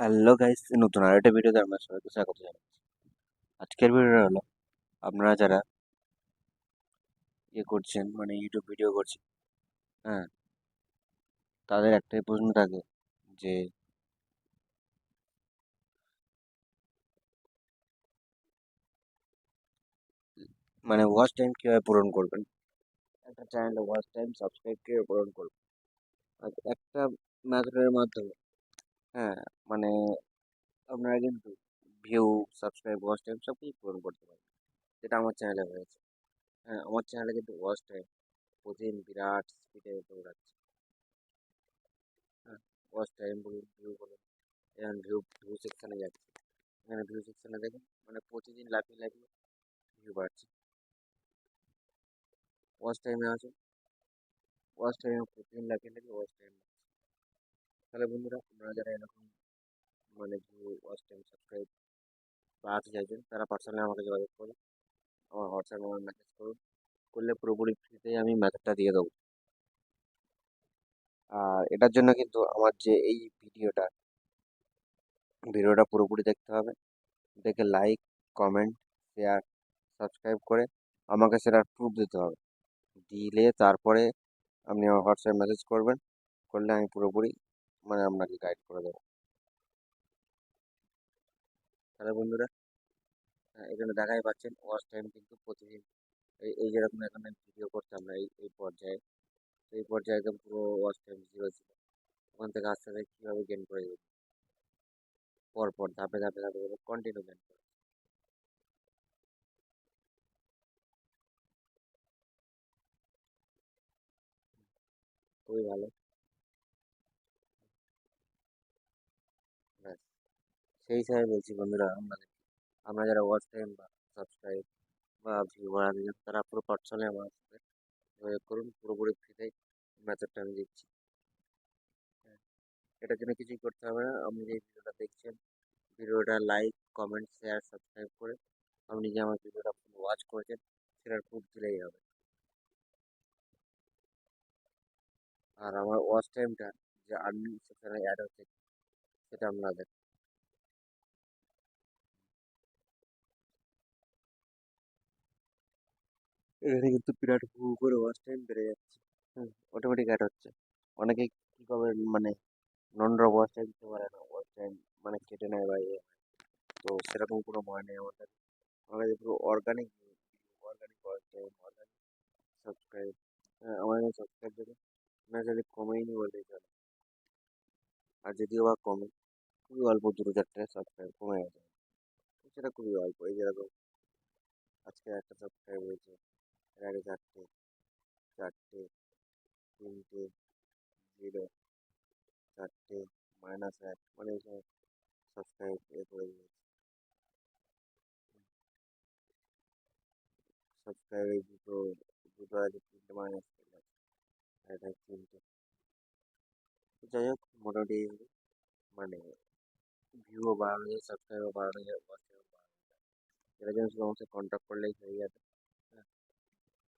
Hello guys নতুন আরেকটা ভিডিওতে আপনার সবাইকে স্বাগত জানাচ্ছি। আজকের ভিডিওটা হলো, আপনারা যারা ইয়ে করছেন মানে ইউটিউব ভিডিও করছেন হ্যাঁ তাদের একটাই প্রশ্ন থাকে যে মানে ওয়াচ টাইম কীভাবে পূরণ করবেন? একটা চ্যানেলে ওয়াচ টাইম সাবস্ক্রাইব কীভাবে পূরণ করবেন? আর একটা মেথডের মাধ্যমে হ্যাঁ মানে আপনারা কিন্তু ভিউ সাবস্ক্রাইব ওয়াচ টাইম সব কিছু পূরণ করতে পারবেন। যেটা আমার চ্যানেলে হয়েছে। হ্যাঁ আমার চ্যানেলে কিন্তু ওয়াচ টাইম প্রতিদিন বিরাট স্পিডে দৌড়াচ্ছে। হ্যাঁ ওয়াচ টাইম বলুন ভিউ বলুন, এখন ভিউ ভিউ সেকশানে যাচ্ছে। এখানে ভিউ সেকশানে দেখুন মানে প্রতিদিন লাফিয়ে লাফিয়ে ভিউ বাড়ছে। ওয়াচ টাইমে আসুন। ওয়াচ টাইমে প্রতিদিন লাফিয়ে লাফিয়ে ওয়াচ টাইম তাহলে বন্ধুরা, আপনারা যারা এরকম মানে ভিউ ওয়াচ টাইম সাবস্ক্রাইব বাড়াতে চাইছেন তারা পার্সোনালি আমাকে যোগাযোগ করুন আমার হোয়াটসঅ্যাপ আমার মেসেজ করুন করলে পুরোপুরি ফ্রিতেই আমি মেথডটা দিয়ে দেবো। আর এটার জন্য কিন্তু আমার যে এই ভিডিওটা ভিডিওটা পুরোপুরি দেখতে হবে। দেখে লাইক কমেন্ট শেয়ার সাবস্ক্রাইব করে আমাকে সেটা প্রুফ দিতে হবে। দিলে তারপরে আপনি আমার হোয়াটসঅ্যাপ মেসেজ করবেন, করলে আমি পুরোপুরি মানে আপনাকে গাইড করে দেবো। তাহলে বন্ধুরা এখানে দেখাই পাচ্ছেন ওয়াচ টাইম কিন্তু প্রতিদিন এই এই যেরকম এখানে ভিডিও করতাম না, এই এই পর্যায়ে। তো এই পর্যায়ে একদম পুরো ওয়াচ টাইম জিরো ছিল। ওখান থেকে আস্তে আস্তে কীভাবে গেন করে দেবো? পরপর পর ধাপে ধাপে ধাপে ধাপে কন্টিনিউ গেন করে। খুবই ভালো। সেই হিসাবে বলছি, বন্ধুরা আমাদের আমরা যারা ওয়াচ টাইম বা সাবস্ক্রাইব বা ভিউ বাড়াতে তারা পুরো পার্সোনালি আমার সাথে যোগাযোগ করুন, পুরোপুরি ফ্রিতেই মেথডটা আমি দিচ্ছি। হ্যাঁ এটার জন্য কিছুই করতে হবে না। আপনি যে ভিডিওটা দেখছেন, ভিডিওটা লাইক কমেন্ট শেয়ার সাবস্ক্রাইব করে আপনি যে আমার ভিডিওটা ওয়াচ করেছেন, সেটার প্রুফ দিলেই হবে। আর আমার ওয়াচ টাইমটা যে আর্নিং সেখানে অ্যাড হচ্ছে, সেটা আপনারা এখানে কিন্তু বিরাট হু করে ওয়াচ টাইম বেড়ে যাচ্ছে। হুম অটোমেটিক অ্যাড হচ্ছে। অনেকে কী করে মানে নন ড্রপ ওয়াচ টাইম দিতে পারে না ওয়াচ টাইম মানে কেটে নেয় বা ইয়ে তো সেরকম কোনো ভয় নেই আমার আমার কাছে পুরো organic organic watch time organic subscribe হ্যাঁ আমার সাবস্ক্রাইব যদি না যদি কমেই নি বললেই চলে আর যদিও বা কমে, খুবই অল্প, দুটো চারটে সাবস্ক্রাইব কমে গেছে। সেটা খুবই অল্প, এই যেরকম আজকে একটা সাবস্ক্রাইব হয়েছে। এর আগে চারটে চারটে তিনটে জিরো চারটে মাইনাস এক মানে এইসব সাবস্ক্রাইব এ করে দিয়েছে সাবস্ক্রাইব এই দুটো দুটো আছে তিনটে মাইনাস চলে গেছে আর এটা তিনটে তো যাই হোক মোটামুটি এইগুলো মানে ভিউও বাড়ানো যায় সাবস্ক্রাইবও বাড়ানো যায় ওয়াচ টাইমও বাড়ানো যায় এটার জন্য শুধু আমার সাথে কন্ট্যাক্ট করলেই হয়ে যাবে হ্যাঁ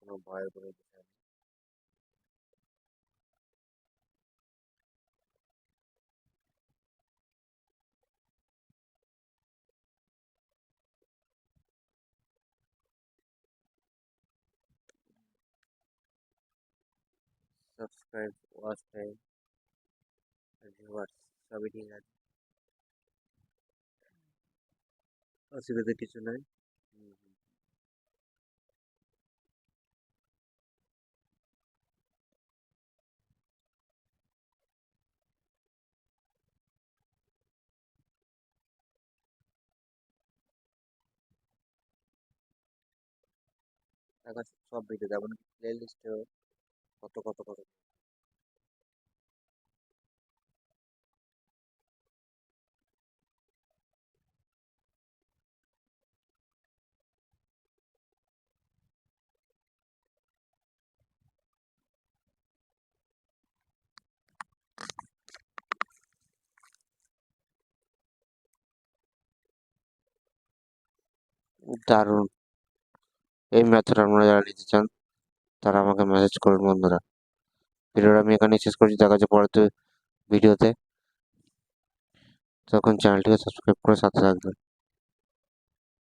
কোনো ভয়ের কোনো বিষয় নেই সাবস্ক্রাইব ওয়াচ টাইম ভিউয়ার্স সবই ঠিক আছে অসুবিধা কিছু নাই দেখা সব ভিডিও যেমন প্লে লিস্টেও কত কত কত। দারুণ। এই মেথড আপনারা যারা নিতে চান, তারা আমাকে মেসেজ করুন বন্ধুরা। ভিডিওটা আমি এখানে শেষ করছি, দেখা যাচ্ছে পরের ভিডিওতে। তখন চ্যানেলটিকে সাবস্ক্রাইব করে সাথে থাকবেন।